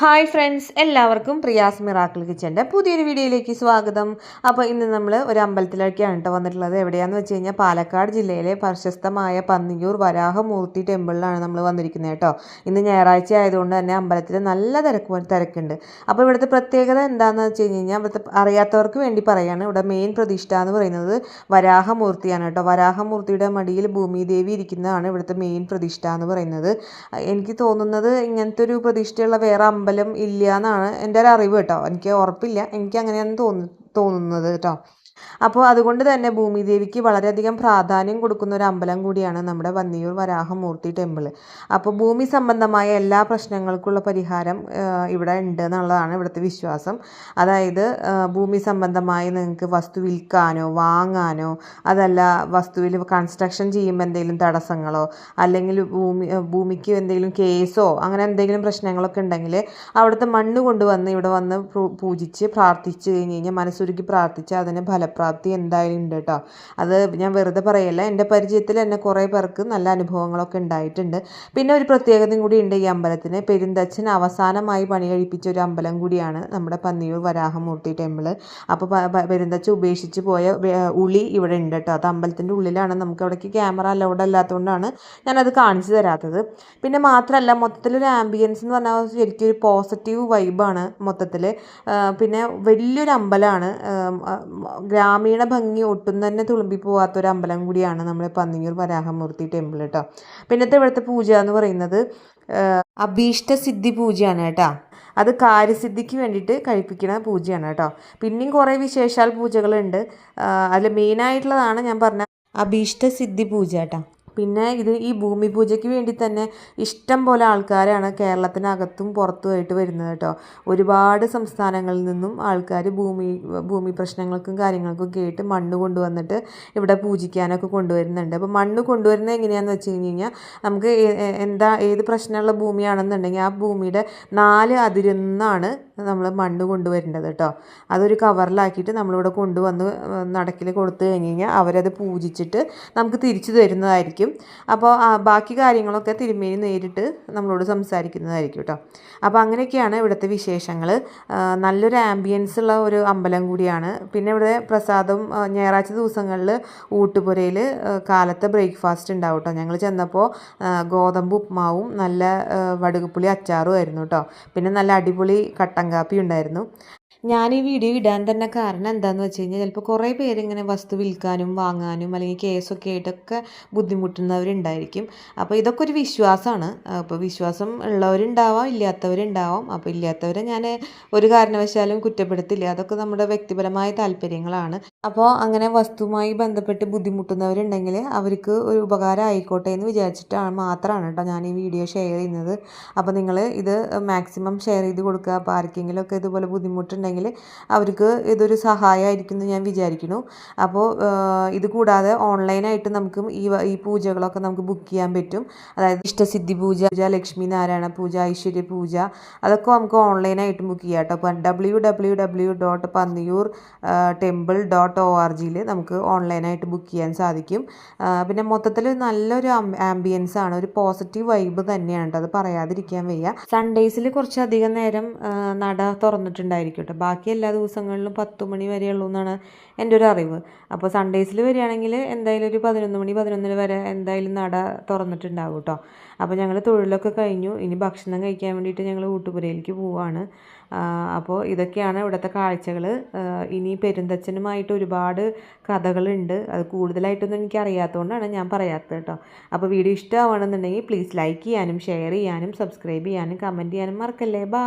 Hi friends എല്ലാവർക്കും Priya's miracle കിച്ചന്റെ പുതിയൊരു വീഡിയോയിലേക്ക് സ്വാഗതം. അപ്പോൾ ഇന്ന് നമ്മൾ ഒരു അമ്പലത്തിലേക്കാണ് കേട്ടോ വന്നിട്ടുള്ളത്. എവിടെയാണെന്ന് വെച്ച് കഴിഞ്ഞാൽ പാലക്കാട് ജില്ലയിലെ പ്രശസ്തമായ പന്നിയൂർ വരാഹമൂർത്തി ടെമ്പിളിലാണ് നമ്മൾ വന്നിരിക്കുന്നത് കേട്ടോ. ഇന്ന് ഞായറാഴ്ച ആയതുകൊണ്ട് തന്നെ അമ്പലത്തിൽ നല്ല തിരക്ക് തിരക്കുണ്ട്. അപ്പോൾ ഇവിടുത്തെ പ്രത്യേകത എന്താണെന്ന് വെച്ച് കഴിഞ്ഞ് കഴിഞ്ഞാൽ ഇവിടുത്തെ അറിയാത്തവർക്ക് വേണ്ടി പറയാണ്. ഇവിടെ മെയിൻ പ്രതിഷ്ഠ എന്ന് പറയുന്നത് വരാഹമൂർത്തിയാണ് കേട്ടോ. വരാഹമൂർത്തിയുടെ മടിയിൽ ഭൂമിദേവി ഇരിക്കുന്നതാണ് ഇവിടുത്തെ മെയിൻ പ്രതിഷ്ഠ എന്ന് പറയുന്നത്. എനിക്ക് തോന്നുന്നത് ഇങ്ങനത്തെ ഒരു പ്രതിഷ്ഠയുള്ള വേറെ അമ്പലം ഇല്ല എന്നാണ് എന്റെ ഒരു അറിവ് കേട്ടോ. എനിക്ക് ഉറപ്പില്ല. എനിക്ക് അങ്ങനെയാണ് തോന്നു തോന്നുന്നത് കേട്ടോ. അപ്പോൾ അതുകൊണ്ട് തന്നെ ഭൂമിദേവിക്ക് വളരെയധികം പ്രാധാന്യം കൊടുക്കുന്ന ഒരു അമ്പലം കൂടിയാണ് നമ്മുടെ വന്നിയൂർ വരാഹമൂർത്തി ടെമ്പിൾ. അപ്പോൾ ഭൂമി സംബന്ധമായ എല്ലാ പ്രശ്നങ്ങൾക്കുള്ള പരിഹാരം ഇവിടെ ഉണ്ട് എന്നുള്ളതാണ് ഇവിടുത്തെ വിശ്വാസം. അതായത് ഭൂമി സംബന്ധമായി നിങ്ങൾക്ക് വസ്തു വിൽക്കാനോ വാങ്ങാനോ അതല്ല വസ്തുവിൽ കൺസ്ട്രക്ഷൻ ചെയ്യുമ്പോൾ എന്തെങ്കിലും തടസ്സങ്ങളോ അല്ലെങ്കിൽ ഭൂമി ഭൂമിക്ക് എന്തെങ്കിലും കേസോ അങ്ങനെ എന്തെങ്കിലും പ്രശ്നങ്ങളൊക്കെ ഉണ്ടെങ്കിൽ അവിടുത്തെ മണ്ണ് കൊണ്ടുവന്ന് ഇവിടെ വന്ന് പൂജിച്ച് പ്രാർത്ഥിച്ച് കഴിഞ്ഞ് കഴിഞ്ഞാൽ മനസ്സുരുക്കി പ്രാർത്ഥിച്ച് അതിന് ഫലപ്രാപ്തി പ്രാപ്തി എന്തായാലും ഉണ്ട് കേട്ടോ അത് ഞാൻ വെറുതെ പറയല്ല എന്റെ പരിചയത്തിൽ തന്നെ കുറേ പേർക്ക് നല്ല അനുഭവങ്ങളൊക്കെ ഉണ്ടായിട്ടുണ്ട്. പിന്നെ ഒരു പ്രത്യേകതയും കൂടി ഉണ്ട് ഈ അമ്പലത്തിന്. പെരുന്തച്ഛൻ അവസാനമായി പണി കഴിപ്പിച്ച ഒരു അമ്പലം കൂടിയാണ് നമ്മുടെ പന്നിയൂർ വരാഹമൂർത്തി ടെമ്പിൾ അപ്പോൾ പെരുന്തച്ഛൻ ഉപേക്ഷിച്ച് പോയ ഉളി ഇവിടെ ഉണ്ട് കേട്ടോ അത് അമ്പലത്തിന്റെ ഉള്ളിലാണ്. നമുക്ക് അവിടേക്ക് ക്യാമറ അലൗഡ് അല്ലാത്തതുകൊണ്ടാണ് ഞാനത് കാണിച്ചു തരാത്തത്. പിന്നെ മാത്രമല്ല മൊത്തത്തിലൊരു ആംബിയൻസ് എന്ന് പറഞ്ഞാൽ ശരിക്കും ഒരു പോസിറ്റീവ് വൈബാണ് മൊത്തത്തിൽ. പിന്നെ വലിയൊരു അമ്പലമാണ്. ഗ്രാമീണ ഭംഗി ഒട്ടും തന്നെ തുളുമ്പി പോവാത്തൊരു അമ്പലം കൂടിയാണ് നമ്മുടെ പന്നിയൂർ വരാഹമൂർത്തി ടെമ്പിൾ കേട്ടോ. പിന്നത്തെ ഇവിടുത്തെ പൂജ എന്ന് പറയുന്നത് അഭീഷ്ട സിദ്ധി പൂജയാണ് കേട്ടോ. അത് കാര്യസിദ്ധിക്ക് വേണ്ടിയിട്ട് കഴിപ്പിക്കുന്ന പൂജയാണ് കേട്ടോ. പിന്നെയും കുറേ വിശേഷാൽ പൂജകളുണ്ട്. അതിൽ മെയിനായിട്ടുള്ളതാണ് ഞാൻ പറഞ്ഞ അഭീഷ്ട സിദ്ധി പൂജ കേട്ടോ. പിന്നെ ഇത് ഈ ഭൂമി പൂജയ്ക്ക് വേണ്ടി തന്നെ ഇഷ്ടം പോലെ ആൾക്കാരാണ് കേരളത്തിനകത്തും പുറത്തുമായിട്ട് വരുന്നത് കേട്ടോ. ഒരുപാട് സംസ്ഥാനങ്ങളിൽ നിന്നും ആൾക്കാർ ഭൂമി ഭൂമി പ്രശ്നങ്ങൾക്കും കാര്യങ്ങൾക്കും കേട്ട് മണ്ണ് കൊണ്ടുവന്നിട്ട് ഇവിടെ പൂജിക്കാനൊക്കെ കൊണ്ടുവരുന്നുണ്ട്. അപ്പോൾ മണ്ണ് കൊണ്ടുവരുന്നത് എങ്ങനെയാണെന്ന് വെച്ച് കഴിഞ്ഞ് കഴിഞ്ഞാൽ നമുക്ക് എന്താ ഏത് പ്രശ്നമുള്ള ഭൂമിയാണെന്നുണ്ടെങ്കിൽ ആ ഭൂമിയുടെ നാല് അതിരുന്നാണ് നമ്മൾ മണ്ണ് കൊണ്ടുവരേണ്ടത് കേട്ടോ. അതൊരു കവറിലാക്കിയിട്ട് നമ്മളിവിടെ കൊണ്ടുവന്ന് നടക്കിൽ കൊടുത്തു കഴിഞ്ഞ് കഴിഞ്ഞാൽ അവരത് പൂജിച്ചിട്ട് നമുക്ക് തിരിച്ചു തരുന്നതായിരിക്കും. അപ്പോൾ ബാക്കി കാര്യങ്ങളൊക്കെ തിരുമേനി നേരിട്ട് നമ്മളോട് സംസാരിക്കുന്നതായിരിക്കും കേട്ടോ. അപ്പോൾ അങ്ങനെയൊക്കെയാണ് ഇവിടുത്തെ വിശേഷങ്ങൾ നല്ലൊരു ആംബിയൻസ് ഉള്ള ഒരു അമ്പലം കൂടിയാണ്. പിന്നെ ഇവിടെ പ്രസാദം ഞായറാഴ്ച ദിവസങ്ങളിൽ ഊട്ടുപുരയിൽ കാലത്തെ ബ്രേക്ക്ഫാസ്റ്റ് ഉണ്ടാവും കേട്ടോ. ഞങ്ങൾ ചെന്നപ്പോൾ ഗോതമ്പ് ഉപ്മാവും നല്ല വടുകുപ്പുളി അച്ചാറും ആയിരുന്നു കേട്ടോ. പിന്നെ നല്ല അടിപൊളി കട്ടൻ കാപ്പി ഉണ്ടായിരുന്നു ഞാൻ ഈ വീഡിയോ ഇടാൻ തന്നെ കാരണം എന്താണെന്ന് വെച്ച് കഴിഞ്ഞാൽ ചിലപ്പോൾ കുറേ പേരിങ്ങനെ വസ്തു വിൽക്കാനും വാങ്ങാനും അല്ലെങ്കിൽ കേസൊക്കെ ആയിട്ടൊക്കെ ബുദ്ധിമുട്ടുന്നവരുണ്ടായിരിക്കും. അപ്പോൾ ഇതൊക്കെ ഒരു വിശ്വാസമാണ് അപ്പോൾ വിശ്വാസം ഉള്ളവരുണ്ടാവാം ഇല്ലാത്തവരുണ്ടാവാം. അപ്പോൾ ഇല്ലാത്തവരെ ഞാൻ ഒരു കാരണവശാലും കുറ്റപ്പെടുത്തില്ല. അതൊക്കെ നമ്മുടെ വ്യക്തിപരമായ താല്പര്യങ്ങളാണ്. അപ്പോൾ അങ്ങനെ വസ്തുവുമായി ബന്ധപ്പെട്ട് ബുദ്ധിമുട്ടുന്നവരുണ്ടെങ്കിൽ അവർക്ക് ഒരു ഉപകാരം ആയിക്കോട്ടെ എന്ന് വിചാരിച്ചിട്ടാണ് മാത്രമാണ് കേട്ടോ ഞാൻ ഈ വീഡിയോ ഷെയർ ചെയ്യുന്നത്. അപ്പോൾ നിങ്ങൾ ഇത് മാക്സിമം ഷെയർ ചെയ്ത് കൊടുക്കുക. അപ്പോൾ ആർക്കെങ്കിലുമൊക്കെ ഇതുപോലെ ബുദ്ധിമുട്ടുണ്ടെങ്കിൽ ഉണ്ടെങ്കിൽ അവർക്ക് ഇതൊരു സഹായമായിരിക്കും എന്ന് ഞാൻ വിചാരിക്കുന്നു. അപ്പോൾ ഇത് കൂടാതെ ഓൺലൈനായിട്ട് നമുക്ക് ഈ ഈ പൂജകളൊക്കെ നമുക്ക് ബുക്ക് ചെയ്യാൻ പറ്റും. അതായത് ഇഷ്ടസിദ്ധി പൂജ ലക്ഷ്മി നാരായണ പൂജ ഐശ്വര്യ പൂജ അതൊക്കെ നമുക്ക് ഓൺലൈനായിട്ട് ബുക്ക് ചെയ്യാം കേട്ടോ. അപ്പം W W W dot Panniyoor temple dot O R ജിയിൽ നമുക്ക് ഓൺലൈനായിട്ട് ബുക്ക് ചെയ്യാൻ സാധിക്കും. പിന്നെ മൊത്തത്തിൽ നല്ലൊരു ആംബിയൻസ് ആണ്. ഒരു പോസിറ്റീവ് വൈബ് തന്നെയാണ് കേട്ടോ. അത് പറയാതിരിക്കാൻ വയ്യ. സൺഡേസിൽ കുറച്ചധികം നേരം നട തുറന്നിട്ടുണ്ടായിരിക്കും ബാക്കി എല്ലാ ദിവസങ്ങളിലും പത്ത് മണി ഉള്ളൂ എന്നാണ് എന്റെ ഒരു അറിവ്. അപ്പോൾ സൺഡേസിൽ വരികയാണെങ്കിൽ എന്തായാലും ഒരു പതിനൊന്ന് മണി പതിനൊന്നര വരെ എന്തായാലും നട തുറന്നിട്ടുണ്ടാവും കേട്ടോ. അപ്പോൾ ഞങ്ങൾ തൊഴിലൊക്കെ കഴിഞ്ഞു. ഇനി ഭക്ഷണം കഴിക്കാൻ വേണ്ടിയിട്ട് ഞങ്ങൾ ഊട്ടുപുരയിലേക്ക് പോവുകയാണ്. അപ്പോൾ ഇതൊക്കെയാണ് ഇവിടുത്തെ കാഴ്ചകൾ. ഇനി പെരുന്തച്ഛനുമായിട്ട് ഒരുപാട് കഥകളുണ്ട്. അത് കൂടുതലായിട്ടൊന്നും എനിക്ക് അറിയാത്തതുകൊണ്ടാണ് ഞാൻ പറയാത്തത് കേട്ടോ. അപ്പോൾ വീഡിയോ ഇഷ്ടമാണെന്നുണ്ടെങ്കിൽ പ്ലീസ് ലൈക്ക് ചെയ്യാനും ഷെയർ ചെയ്യാനും സബ്സ്ക്രൈബ് ചെയ്യാനും കമന്റ് ചെയ്യാനും മറക്കല്ലേ. ബാ.